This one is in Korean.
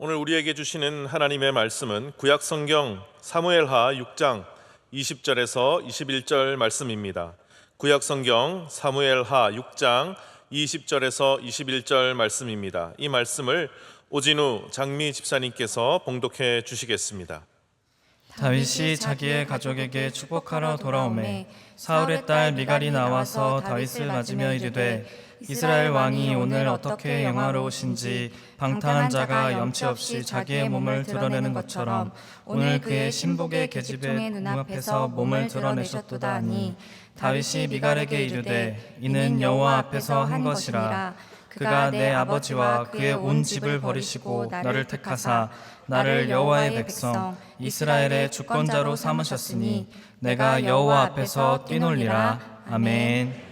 오늘 우리에게 주시는 하나님의 말씀은 구약 성경 사무엘하 6장 20절에서 21절 말씀입니다. 구약 성경 사무엘하 6장 20절에서 21절 말씀입니다. 이 말씀을 오진우 장미 집사님께서 봉독해 주시겠습니다. 다윗이 자기의 가족에게 축복하러 돌아오매 사울의 딸 미갈이 나와서 다윗을 맞으며 이르되 이스라엘 왕이 오늘 어떻게 영화로우신지 방탕한 자가 염치 없이 자기의 몸을 드러내는 것처럼 오늘 그의 신복의 계집의 눈앞에서 몸을 드러내셨도다 하니 다윗이 미갈에게 이르되 이는 여호와 앞에서 한 것이라 그가 내 아버지와 그의 온 집을 버리시고 나를 택하사 나를 여호와의 백성 이스라엘의 주권자로 삼으셨으니 내가 여호와 앞에서 뛰놀리라 아멘.